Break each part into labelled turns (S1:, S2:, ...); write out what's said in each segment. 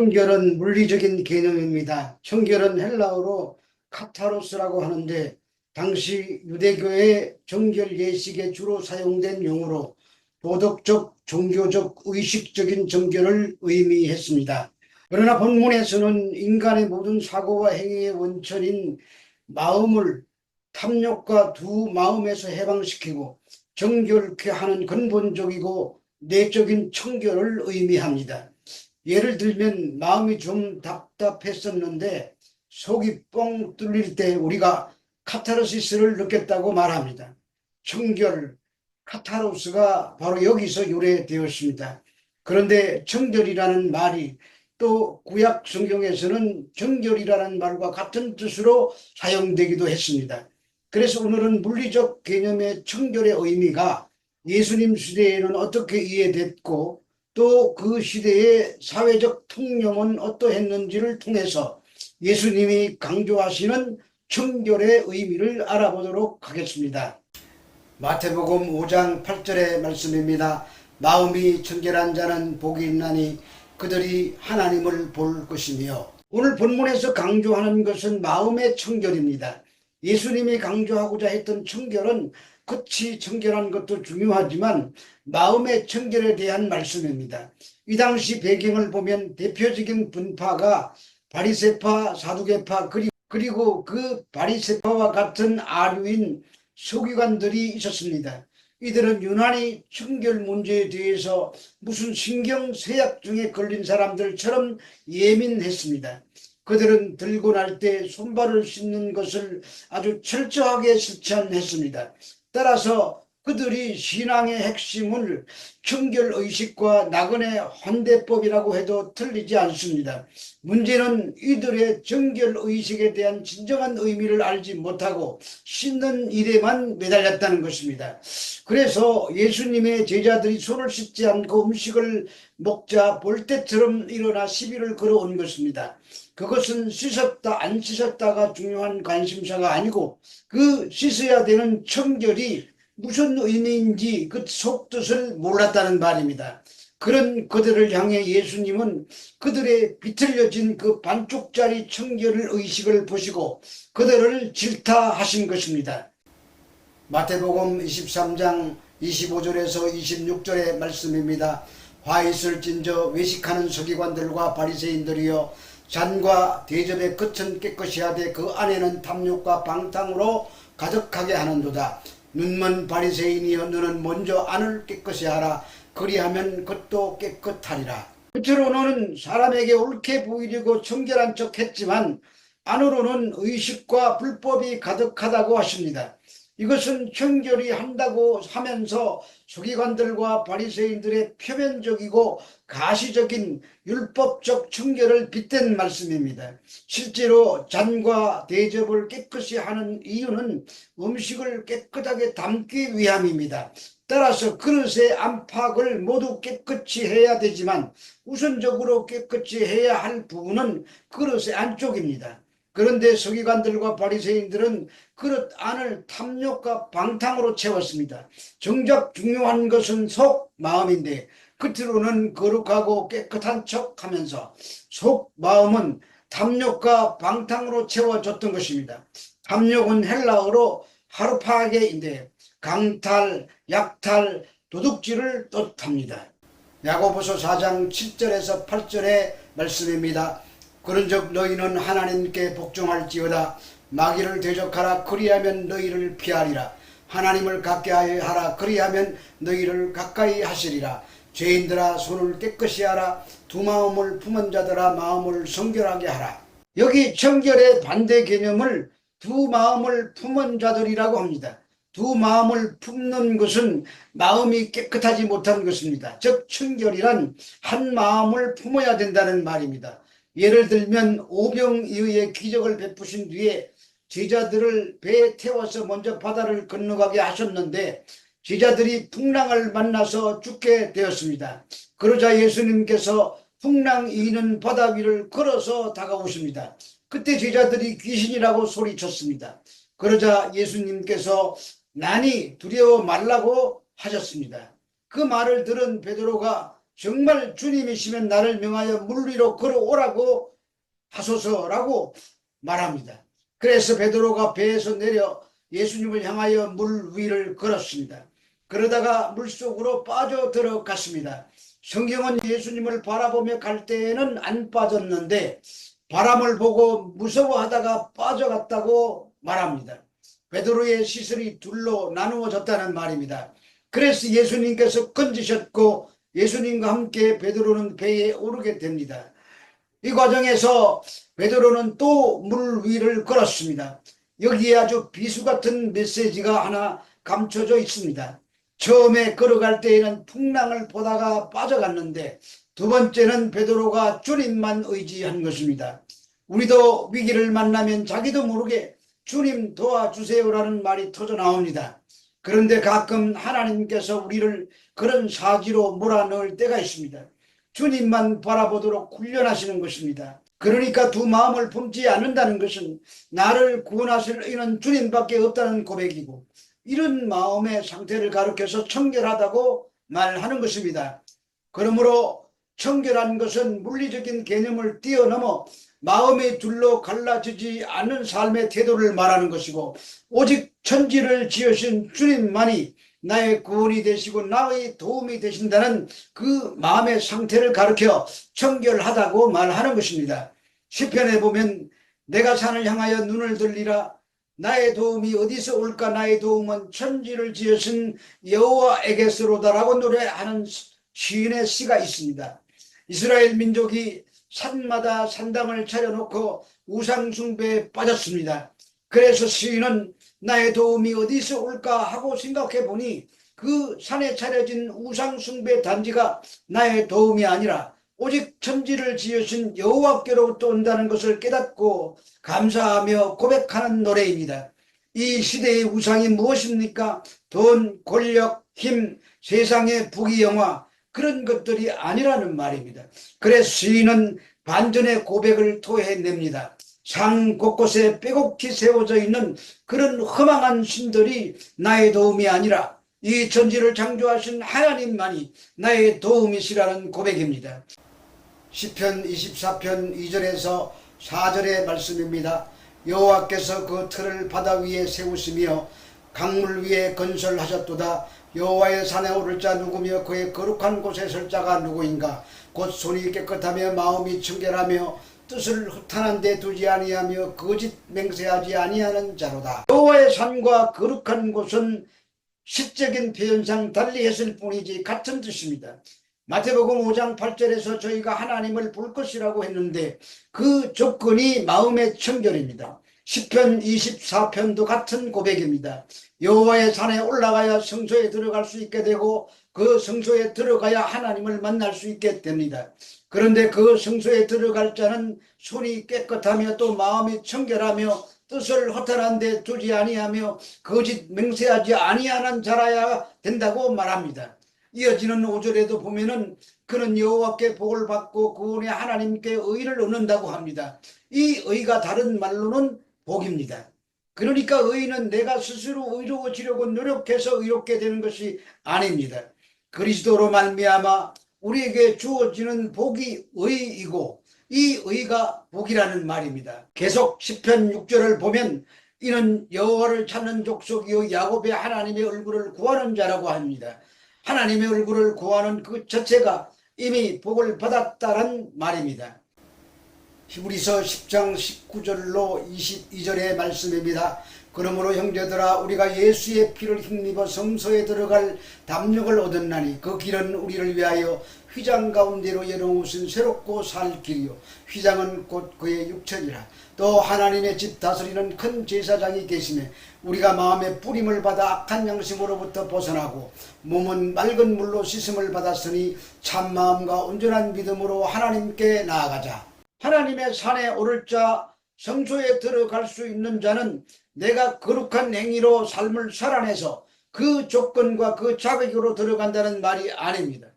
S1: 청결은 물리적인 개념입니다. 청결은 헬라어로 카타로스라고 하는데 당시 유대교의 정결 예식에 주로 사용된 용어로 도덕적, 종교적, 의식적인 정결을 의미했습니다. 그러나 본문에서는 인간의 모든 사고와 행위의 원천인 마음을 탐욕과 두 마음에서 해방시키고 정결케 하는 근본적이고 내적인 청결을 의미합니다. 예를 들면 마음이 좀 답답했었는데 속이 뻥 뚫릴 때 우리가 카타르시스를 느꼈다고 말합니다. 청결, 카타로스가 바로 여기서 유래되었습니다. 그런데 청결이라는 말이 또 구약 성경에서는 정결이라는 말과 같은 뜻으로 사용되기도 했습니다. 그래서 오늘은 물리적 개념의 청결의 의미가 예수님 시대에는 어떻게 이해됐고 또 그 시대의 사회적 통념은 어떠했는지를 통해서 예수님이 강조하시는 청결의 의미를 알아보도록 하겠습니다. 마태복음 5장 8절의 말씀입니다. 마음이 청결한 자는 복이 있나니 그들이 하나님을 볼 것이며 오늘 본문에서 강조하는 것은 마음의 청결입니다. 예수님이 강조하고자 했던 청결은 끝이 청결한 것도 중요하지만 마음의 청결에 대한 말씀입니다. 이 당시 배경을 보면 대표적인 분파가 바리세파, 사두개파 그리고 그 바리세파와 같은 아류인 서기관들이 있었습니다. 이들은 유난히 청결 문제에 대해서 무슨 신경 쇠약증에 걸린 사람들처럼 예민했습니다. 그들은 들고 날 때 손발을 씻는 것을 아주 철저하게 실천했습니다. 따라서 그들이 신앙의 핵심을 청결의식과 나그네 환대법이라고 해도 틀리지 않습니다. 문제는 이들의 정결의식에 대한 진정한 의미를 알지 못하고 씻는 일에만 매달렸다는 것입니다. 그래서 예수님의 제자들이 손을 씻지 않고 음식을 먹자 볼 때처럼 일어나 시비를 걸어온 것입니다. 그것은 씻었다 안 씻었다가 중요한 관심사가 아니고 그 씻어야 되는 청결이 무슨 의미인지 그 속뜻을 몰랐다는 말입니다. 그런 그들을 향해 예수님은 그들의 비틀려진 그 반쪽짜리 청결을 의식을 보시고 그들을 질타하신 것입니다. 마태복음 23장 25절에서 26절의 말씀입니다. 화 있을 진저 외식하는 서기관들과 바리새인들이여 잔과 대접의 끝은 깨끗이 하되 그 안에는 탐욕과 방탕으로 가득하게 하는도다. 눈먼 바리새인이여 너는 먼저 안을 깨끗이 하라. 그리하면 겉도 깨끗하리라. 겉으로 너는 사람에게 옳게 보이려고 청결한 척 했지만 안으로는 의식과 불법이 가득하다고 하십니다. 이것은 청결히 한다고 하면서 서기관들과 바리새인들의 표면적이고 가시적인 율법적 청결을 빗댄 말씀입니다. 실제로 잔과 대접을 깨끗이 하는 이유는 음식을 깨끗하게 담기 위함입니다. 따라서 그릇의 안팎을 모두 깨끗이 해야 되지만 우선적으로 깨끗이 해야 할 부분은 그릇의 안쪽입니다. 그런데 서기관들과 바리새인들은 그릇 안을 탐욕과 방탕으로 채웠습니다. 정작 중요한 것은 속 마음인데 겉으로는 거룩하고 깨끗한 척하면서 속 마음은 탐욕과 방탕으로 채워졌던 것입니다. 탐욕은 헬라어로 하루파게인데 강탈, 약탈, 도둑질을 뜻합니다. 야고보서 4장 7절에서 8절의 말씀입니다. 그런즉 너희는 하나님께 복종할지어다. 마귀를 대적하라. 그리하면 너희를 피하리라. 하나님을 가까이 하라. 그리하면 너희를 가까이 하시리라. 죄인들아 손을 깨끗이 하라. 두 마음을 품은 자들아 마음을 성결하게 하라. 여기 청결의 반대 개념을 두 마음을 품은 자들이라고 합니다. 두 마음을 품는 것은 마음이 깨끗하지 못한 것입니다. 즉 청결이란 한 마음을 품어야 된다는 말입니다. 예를 들면 오병이의 기적을 베푸신 뒤에 제자들을 배에 태워서 먼저 바다를 건너가게 하셨는데 제자들이 풍랑을 만나서 죽게 되었습니다. 그러자 예수님께서 풍랑 이는 바다 위를 걸어서 다가오십니다. 그때 제자들이 귀신이라고 소리쳤습니다. 그러자 예수님께서 난이 두려워 말라고 하셨습니다. 그 말을 들은 베드로가 정말 주님이시면 나를 명하여 물 위로 걸어오라고 하소서라고 말합니다. 그래서 베드로가 배에서 내려 예수님을 향하여 물 위를 걸었습니다. 그러다가 물속으로 빠져 들어갔습니다. 성경은 예수님을 바라보며 갈 때에는 안 빠졌는데 바람을 보고 무서워하다가 빠져갔다고 말합니다. 베드로의 시설이 둘로 나누어졌다는 말입니다. 그래서 예수님께서 건지셨고 예수님과 함께 베드로는 배에 오르게 됩니다. 이 과정에서 베드로는 또 물 위를 걸었습니다. 여기에 아주 비수 같은 메시지가 하나 감춰져 있습니다. 처음에 걸어갈 때에는 풍랑을 보다가 빠져갔는데 두 번째는 베드로가 주님만 의지한 것입니다. 우리도 위기를 만나면 자기도 모르게 주님 도와주세요라는 말이 터져 나옵니다. 그런데 가끔 하나님께서 우리를 그런 사지로 몰아넣을 때가 있습니다. 주님만 바라보도록 훈련하시는 것입니다. 그러니까 두 마음을 품지 않는다는 것은 나를 구원하실 이는 주님밖에 없다는 고백이고 이런 마음의 상태를 가르쳐서 청결하다고 말하는 것입니다. 그러므로 청결한 것은 물리적인 개념을 뛰어넘어 마음의 둘로 갈라지지 않는 삶의 태도를 말하는 것이고 오직 천지를 지으신 주님만이 나의 구원이 되시고 나의 도움이 되신다는 그 마음의 상태를 가르쳐 청결하다고 말하는 것입니다. 시편에 보면 내가 산을 향하여 눈을 들리라 나의 도움이 어디서 올까 나의 도움은 천지를 지으신 여호와에게서로다라고 노래하는 시인의 시가 있습니다. 이스라엘 민족이 산마다 산당을 차려놓고 우상 숭배에 빠졌습니다. 그래서 시인은 나의 도움이 어디서 올까 하고 생각해 보니 그 산에 차려진 우상 숭배 단지가 나의 도움이 아니라 오직 천지를 지으신 여호와께로부터 온다는 것을 깨닫고 감사하며 고백하는 노래입니다. 이 시대의 우상이 무엇입니까? 돈, 권력, 힘, 세상의 부귀영화 그런 것들이 아니라는 말입니다. 그래서 시인은 반전의 고백을 토해냅니다. 상 곳곳에 빼곡히 세워져 있는 그런 허망한 신들이 나의 도움이 아니라 이 천지를 창조하신 하나님만이 나의 도움이시라는 고백입니다. 시편 24편 2절에서 4절의 말씀입니다. 여호와께서 그 틀을 바다 위에 세우시며 강물 위에 건설하셨도다. 여호와의 산에 오를 자 누구며 그의 거룩한 곳에 설 자가 누구인가? 곧 손이 깨끗하며 마음이 청결하며 뜻을 허탄한 데 두지 아니하며 거짓 맹세하지 아니하는 자로다. 여호와의 산과 거룩한 곳은 시적인 표현상 달리 했을 뿐이지 같은 뜻입니다. 마태복음 5장 8절에서 저희가 하나님을 볼 것이라고 했는데 그 조건이 마음의 청결입니다. 10편 24편도 같은 고백입니다. 여호와의 산에 올라가야 성소에 들어갈 수 있게 되고 그 성소에 들어가야 하나님을 만날 수 있게 됩니다. 그런데 그 성소에 들어갈 자는 손이 깨끗하며 또 마음이 청결하며 뜻을 허탄한 데 두지 아니하며 거짓 맹세하지 아니하는 자라야 된다고 말합니다. 이어지는 5절에도 보면은 그는 여호와께 복을 받고 구원의 하나님께 의를 얻는다고 합니다. 이 의가 다른 말로는 복입니다. 그러니까 의는 내가 스스로 의로워지려고 노력해서 의롭게 되는 것이 아닙니다. 그리스도로 말미암아 우리에게 주어지는 복이 의이고 이 의가 복이라는 말입니다. 계속 10편 6절을 보면 이는 여호와를 찾는 족속이요 야곱의 하나님의 얼굴을 구하는 자라고 합니다. 하나님의 얼굴을 구하는 그 자체가 이미 복을 받았다는 말입니다. 히브리서 10장 19절로 22절의 말씀입니다. 그러므로 형제들아 우리가 예수의 피를 힘입어 성소에 들어갈 담력을 얻었나니 그 길은 우리를 위하여 휘장 가운데로 열어놓으신 새롭고 살 길이요. 휘장은 곧 그의 육체니라. 또 하나님의 집 다스리는 큰 제사장이 계시네 우리가 마음의 뿌림을 받아 악한 양심으로부터 벗어나고 몸은 맑은 물로 씻음을 받았으니 참 마음과 온전한 믿음으로 하나님께 나아가자 하나님의 산에 오를 자 성소에 들어갈 수 있는 자는 내가 거룩한 행위로 삶을 살아내서 그 조건과 그 자격으로 들어간다는 말이 아닙니다.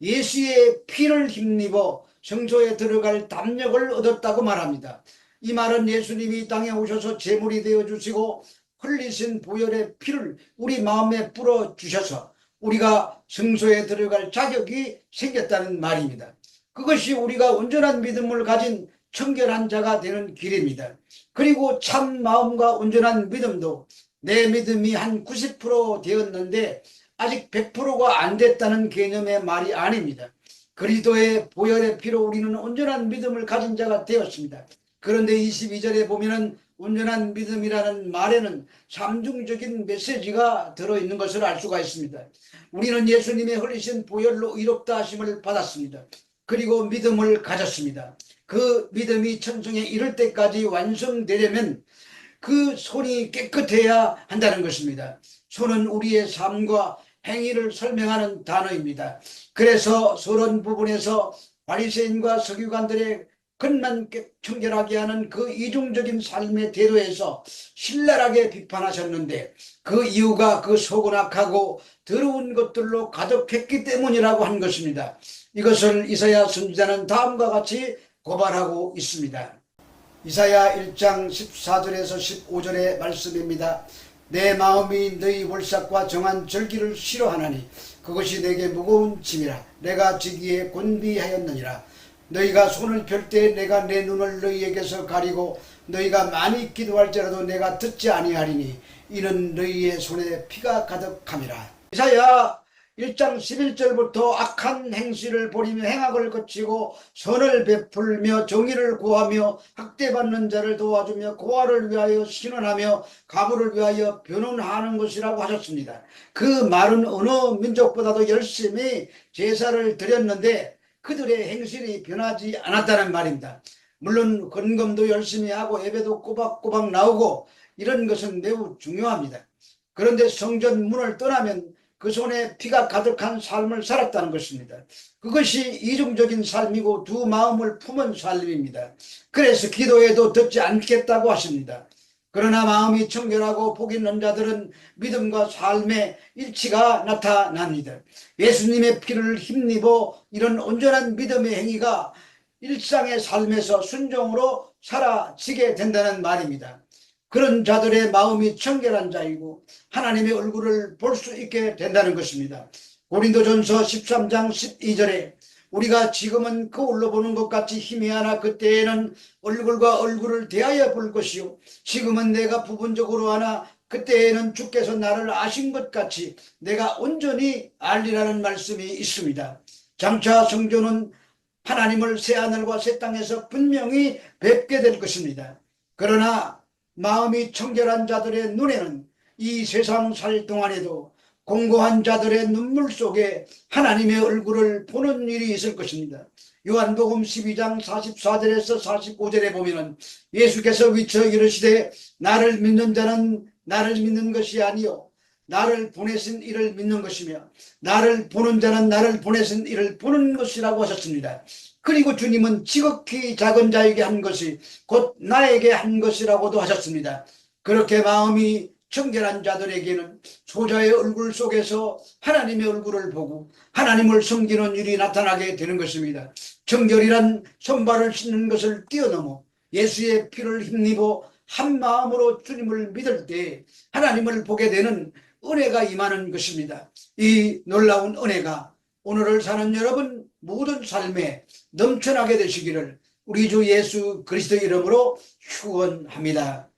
S1: 예수의 피를 힘입어 성소에 들어갈 담력을 얻었다고 말합니다. 이 말은 예수님이 이 땅에 오셔서 제물이 되어 주시고 흘리신 보혈의 피를 우리 마음에 뿌려 주셔서 우리가 성소에 들어갈 자격이 생겼다는 말입니다. 그것이 우리가 온전한 믿음을 가진 청결한 자가 되는 길입니다. 그리고 참 마음과 온전한 믿음도 내 믿음이 한 90% 되었는데 아직 100%가 안 됐다는 개념의 말이 아닙니다. 그리스도의 보혈의 피로 우리는 온전한 믿음을 가진 자가 되었습니다. 그런데 22절에 보면은 온전한 믿음이라는 말에는 삼중적인 메시지가 들어있는 것을 알 수가 있습니다. 우리는 예수님의 흘리신 보혈로 의롭다 하심을 받았습니다. 그리고 믿음을 가졌습니다. 그 믿음이 천성에 이를 때까지 완성되려면 그 손이 깨끗해야 한다는 것입니다. 손은 우리의 삶과 행위를 설명하는 단어입니다. 그래서 소론 부분에서 바리새인과 서기관들의 끝만 청결하게 하는 그 이중적인 삶의 태도에서 신랄하게 비판하셨는데 그 이유가 그 속은 악하고 더러운 것들로 가득했기 때문이라고 한 것입니다. 이것을 이사야 선지자는 다음과 같이 고발하고 있습니다. 이사야 1장 14절에서 15절의 말씀입니다. 내 마음이 너희 월삭과 정한 절기를 싫어하나니 그것이 내게 무거운 짐이라 내가 지기에 곤비하였느니라 너희가 손을 펼 때 내가 내 눈을 너희에게서 가리고 너희가 많이 기도할지라도 내가 듣지 아니하리니 이는 너희의 손에 피가 가득함이라 이사야 1장 11절부터 악한 행실을 벌이며 행악을 거치고 선을 베풀며 정의를 구하며 학대받는 자를 도와주며 고아를 위하여 신원하며 가부를 위하여 변론하는 것이라고 하셨습니다. 그 말은 어느 민족보다도 열심히 제사를 드렸는데 그들의 행실이 변하지 않았다는 말입니다. 물론 건금도 열심히 하고 예배도 꼬박꼬박 나오고 이런 것은 매우 중요합니다. 그런데 성전 문을 떠나면 그 손에 피가 가득한 삶을 살았다는 것입니다. 그것이 이중적인 삶이고 두 마음을 품은 삶입니다. 그래서 기도해도 듣지 않겠다고 하십니다. 그러나 마음이 청결하고 복 있는 자들은 믿음과 삶의 일치가 나타납니다. 예수님의 피를 힘입어 이런 온전한 믿음의 행위가 일상의 삶에서 순종으로 사라지게 된다는 말입니다. 그런 자들의 마음이 청결한 자이고 하나님의 얼굴을 볼 수 있게 된다는 것입니다. 고린도전서 13장 12절에 우리가 지금은 거울로 보는 것 같이 희미하나 그때에는 얼굴과 얼굴을 대하여 볼 것이요 지금은 내가 부분적으로 하나 그때에는 주께서 나를 아신 것 같이 내가 온전히 알리라는 말씀이 있습니다. 장차 성조는 하나님을 새하늘과 새 땅에서 분명히 뵙게 될 것입니다. 그러나 마음이 청결한 자들의 눈에는 이 세상 살 동안에도 공고한 자들의 눈물 속에 하나님의 얼굴을 보는 일이 있을 것입니다. 요한복음 12장 44절에서 45절에 보면은 예수께서 위쳐 이르시되 나를 믿는 자는 나를 믿는 것이 아니요 나를 보내신 이를 믿는 것이며 나를 보는 자는 나를 보내신 이를 보는 것이라고 하셨습니다. 그리고 주님은 지극히 작은 자에게 한 것이 곧 나에게 한 것이라고도 하셨습니다. 그렇게 마음이 청결한 자들에게는 소자의 얼굴 속에서 하나님의 얼굴을 보고 하나님을 섬기는 일이 나타나게 되는 것입니다. 청결이란 손발을 씻는 것을 뛰어넘어 예수의 피를 힘입어 한 마음으로 주님을 믿을 때 하나님을 보게 되는 은혜가 임하는 것입니다. 이 놀라운 은혜가 오늘을 사는 여러분 모든 삶에 넘쳐나게 되시기를 우리 주 예수 그리스도 이름으로 축원합니다.